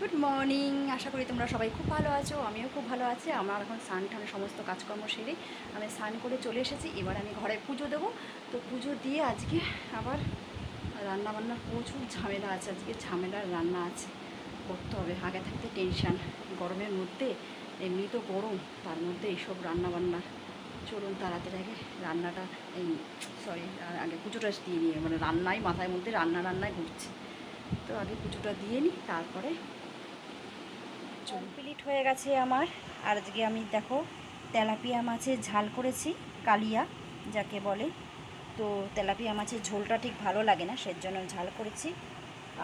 Good morning আশা করি তোমরা সবাই খুব ভালো আছো, আমিও খুব ভালো আছি। আমার এখন স্নান টানে সমস্ত কাজকর্ম সেরে আমি স্নান করে চলে এসেছি। এবার আমি ঘরে পুজো দেবো। তো পুজো দিয়ে আজকে আবার রান্না বান্নার প্রচুর ঝামেলা আছে। আজকে ঝামেলার রান্না আছে। করতে হবে। আগে থাকতে টেনশান গরমের মধ্যে, এমনি তো গরম, তার মধ্যে এইসব রান্না বান্না চলুন তাড়াতাড়ি আগে রান্নাটা এই সরি আগে পুজোটা দিয়ে নিয়ে মানে রান্নাই মাথায় মধ্যে রান্না রান্নায় ঘুরছে। তো আগে পুজোটা দিয়ে নিই, তারপরে কমপ্লিট হয়ে গেছে আমার। আর আজকে আমি দেখো, তেলাপিয়া মাছের ঝাল করেছি, কালিয়া যাকে বলে। তো তেলাপিয়া মাছের ঝোলটা ঠিক ভালো লাগে না সের জন্য ঝাল করেছি।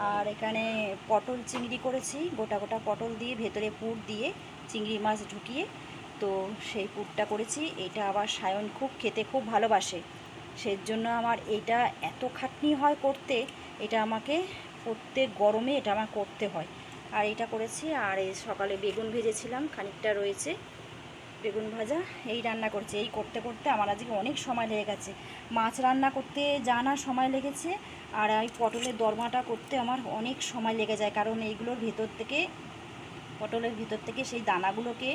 আর এখানে পটল চিংড়ি করেছি, গোটা গোটা পটল দিয়ে, ভেতরে পুর দিয়ে চিংড়ি মাছ ঢুকিয়ে। তো সেই পুরটা করেছি, এটা আবার সায়ন খুব খেতে খুব ভালোবাসে। সের জন্য আমার এইটা এত খাটনি হয় করতে, এটা আমাকে প্রত্যেক গরমে এটা আমার করতে হয়। আর এটা করেছি আর এই সকালে বেগুন ভেজেছিলাম, খানিকটা রয়েছে বেগুন ভাজা, এই রান্না করছি। এই করতে করতে আমার আজকে অনেক সময় লেগে গেছে। মাছ রান্না করতে জানা সময় লেগেছে আর এই পটলের দরমাটা করতে আমার অনেক সময় লেগে যায়, কারণ এইগুলোর ভেতর থেকে, পটলের ভিতর থেকে সেই দানাগুলোকে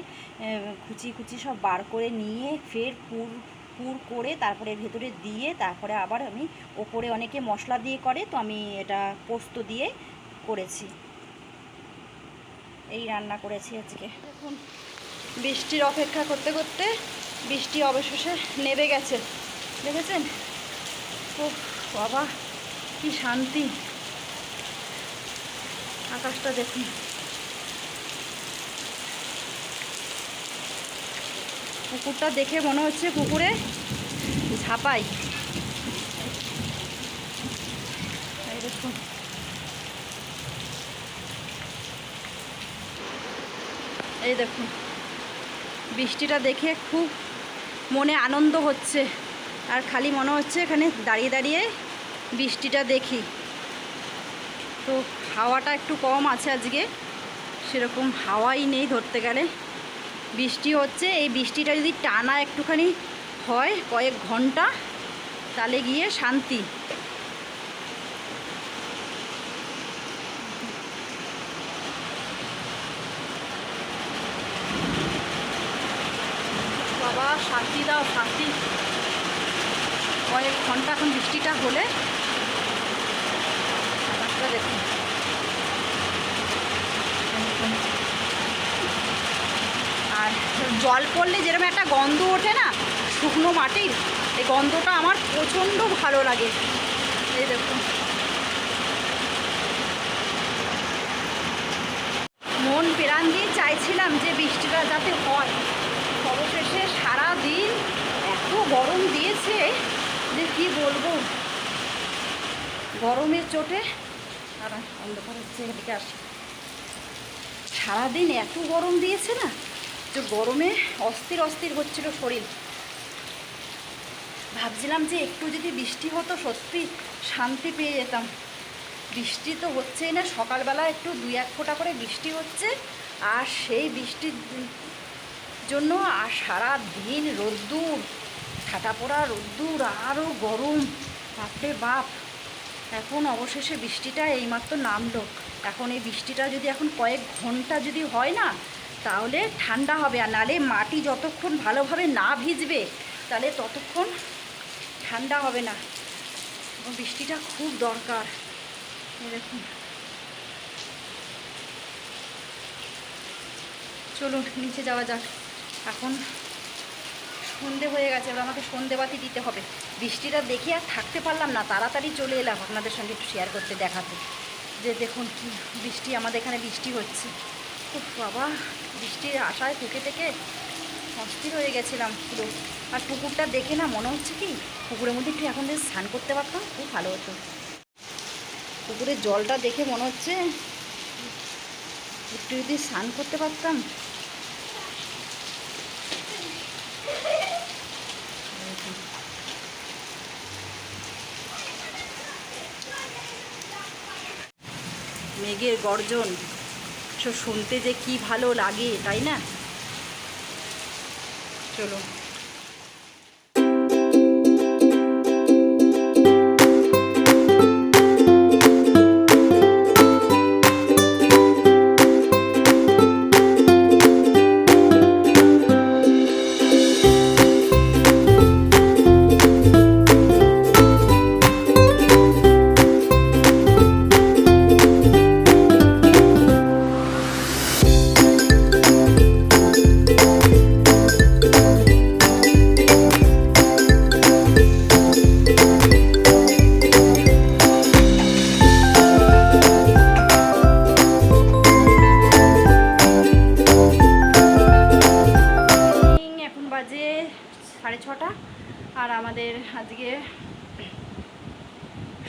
কুচি কুচি সব বার করে নিয়ে ফের পুর পুর করে তারপরে ভেতরে দিয়ে তারপরে আবার আমি ওপরে অনেকে মশলা দিয়ে করে, তো আমি এটা পোস্ত দিয়ে করেছি। এই রান্না করেছি আজকে। দেখুন, বৃষ্টির অপেক্ষা করতে করতে বৃষ্টি অবশেষে নেমে গেছে। দেখেছেন? ও বাবা, কি শান্তি। আকাশটা দেখুন। পুকুরটা দেখে মনে হচ্ছে পুকুরে ঝাপাই এই দেখুন এই দেখুন, বৃষ্টিটা দেখে খুব মনে আনন্দ হচ্ছে। আর খালি মনে হচ্ছে এখানে দাঁড়িয়ে দাঁড়িয়ে বৃষ্টিটা দেখি। তো হাওয়াটা একটু কম আছে আজকে। সেরকম হাওয়াই নেই ধরতে গেলে। বৃষ্টি হচ্ছে, এই বৃষ্টিটা যদি টানা একটুখানি হয় কয়েক ঘণ্টা, তাহলে গিয়ে শান্তি। বাবা, শান্তি দাও, শান্তি। কয়েক ঘণ্টা এখন বৃষ্টিটা হলে আকাশটা দেখুন আর জল পড়লে যেরকম একটা গন্ধ ওঠে না, শুকনো মাটির, এই গন্ধটা আমার প্রচণ্ড ভালো লাগে। এই দেখুন মন প্রাণ দিয়ে চাইছিলাম যে বৃষ্টিটা যাতে হয় অবশেষে সারা দিন এত গরম দিয়েছে যে কি বলব? গরমের চোটে। আর অন্ধকার হচ্ছে, এদিকে আসি। সারাদিন এত গরম দিয়েছে না যে গরমে অস্থির অস্থির হচ্ছিল শরীর। ভাবছিলাম যে একটু যদি বৃষ্টি হতো, সত্যি শান্তি পেয়ে যেতাম। বৃষ্টি তো হচ্ছেই না, সকালবেলা একটু দুই এক ফোঁটা করে বৃষ্টি হচ্ছে, আর সেই বৃষ্টির জন্য আর সারা দিন রোদ্দুর। ছাটা পড়া রোদ্দুর আরও গরম। বাপরে বাপ। এখন অবশেষে বৃষ্টিটা এইমাত্র নামলো। এখন এই বৃষ্টিটা যদি এখন কয়েক ঘণ্টা যদি হয় না, তাহলে ঠান্ডা হবে। আর নালে মাটি যতক্ষণ ভালোভাবে না ভিজবে, তাহলে ততক্ষণ ঠান্ডা হবে না। বৃষ্টিটা খুব দরকার। দেখুন। চলুন, নিচে যাওয়া যাক। এখন সন্ধে হয়ে গেছে, এবার আমাকে সন্ধেবাতি দিতে হবে। বৃষ্টিটা দেখে আর থাকতে পারলাম না, তাড়াতাড়ি চলে এলাম আপনাদের সঙ্গে একটু শেয়ার করতে, দেখাতে। যে দেখুন কি বৃষ্টি, আমাদের এখানে বৃষ্টি হচ্ছে। খুব বাবা, বৃষ্টির আশায় থেকে থেকে অস্থির হয়ে গেছিলাম পুরো। আর পুকুরটা দেখে না মনে হচ্ছে কি, পুকুরের মধ্যে একটু এখন যদি স্নান করতে পারতাম, খুব ভালো হতো। পুকুরের জলটা দেখে মনে হচ্ছে, একটু যদি স্নান করতে পারতাম মেঘের গর্জন। সব শুনতে যে কি ভালো লাগে তাই না? চলো।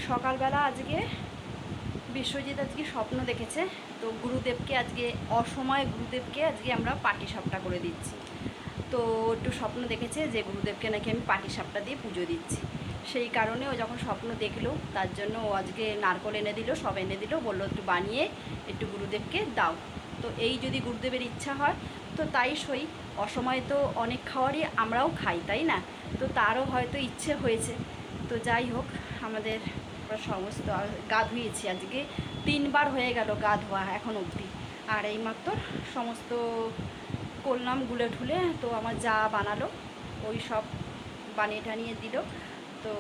সকালবেলা আজকে বিশ্বজিৎ আজকে স্বপ্ন দেখেছে। তো গুরুদেবকে আজকে, অসময় গুরুদেবকে আজকে আমরা পাটি সাপটা করে দিচ্ছি। তো একটু স্বপ্ন দেখেছে যে গুরুদেবকে নাকি আমি পাটি সাপটা দিয়ে পুজো দিচ্ছি। সেই কারণে ও যখন স্বপ্ন দেখল, তার জন্য ও আজকে নারকল এনে দিল, সব এনে দিল, বলল একটু বানিয়ে একটু গুরুদেবকে দাও। তো এই যদি গুরুদেবের ইচ্ছা হয়, তো তাই সই। অসময় তো অনেক খাওয়ারই আমরাও খাই, তাই না? তো তারও হয়তো ইচ্ছে হয়েছে। তো যাই হোক, আমাদের আমরা সমস্ত গা ধুয়েছি আজকে। তিনবার হয়ে গেল গা ধোয়া এখন অবধি। আর এইমাত্র সমস্ত করলাম গুলে ঠুলে, তো আমার যা বানালো ওই সব বানিয়ে টানিয়ে দিল। তো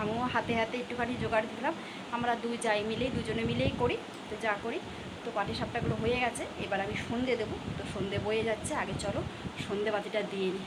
আমিও হাতে হাতে একটুখানি জোগাড় দিলাম। আমরা দুই যাই মিলেই, দুজনে মিলেই করি, তো যা করি। তো পাটি সাপটাগুলো হয়ে গেছে, এবার আমি সন্ধে দেবো। তো সন্ধে বয়ে যাচ্ছে, আগে চলো সন্ধে বাতিটা দিয়ে নিই।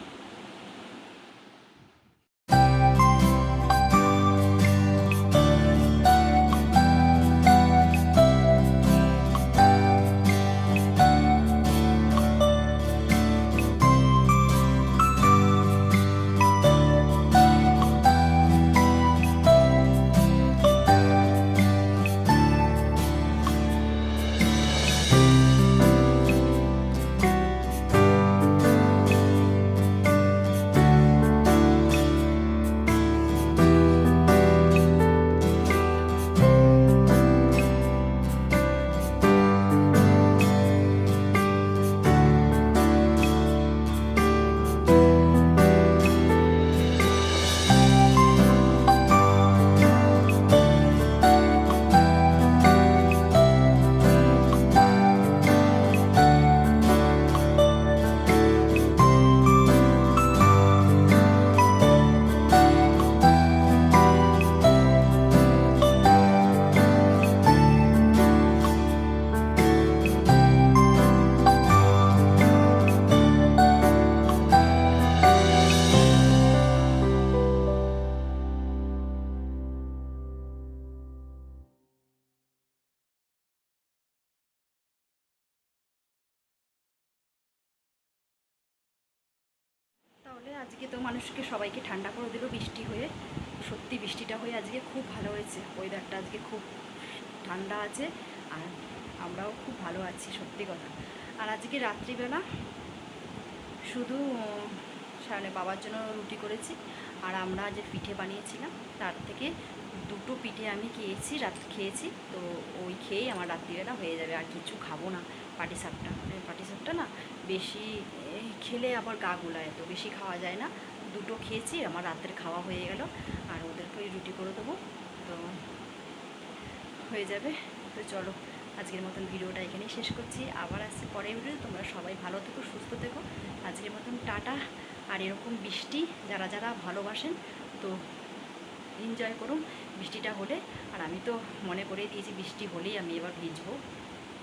আজকে তো মানুষকে সবাইকে ঠান্ডা করে দিল বৃষ্টি হয়ে। সত্যি বৃষ্টিটা হয়ে আজকে খুব ভালো হয়েছে। ওয়েদারটা আজকে খুব ঠান্ডা আছে আর আমরাও খুব ভালো আছি, সত্যি কথা। আর আজকে রাত্রিবেলা শুধু সামনে বাবার জন্য রুটি করেছি। আর আমরা যে পিঠে বানিয়েছিলাম, তার থেকে দুটো পিঠে আমি খেয়েছি, রাত খেয়েছি। তো ওই খেয়েই আমার রাত্রিবেলা হয়ে যাবে, আর কিছু খাব না পাটি সাপটা। পাটি সাপটা না বেশি খেলে আবার গা গুলায়, তো বেশি খাওয়া যায় না। দুটো খেয়েছি, আমার রাতের খাওয়া হয়ে গেল, আর ওদেরকে ওই রুটি করে দেবো। তো হয়ে যাবে। তো চলো, আজকের মতন ভিডিওটা এখানেই শেষ করছি। আবার আসছে পরের ভিডিও তোমরা সবাই ভালো থেকো, সুস্থ থেকো। আজকের মতন টাটা। আর এরকম বৃষ্টি, যারা যারা ভালোবাসেন, তো এনজয় করুন, বৃষ্টিটা হলে। আর আমি তো মনে করে দিয়েছি, বৃষ্টি হলেই আমি এবার ভিজবো।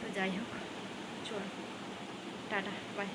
তো যাই হোক চলো টাটা বাই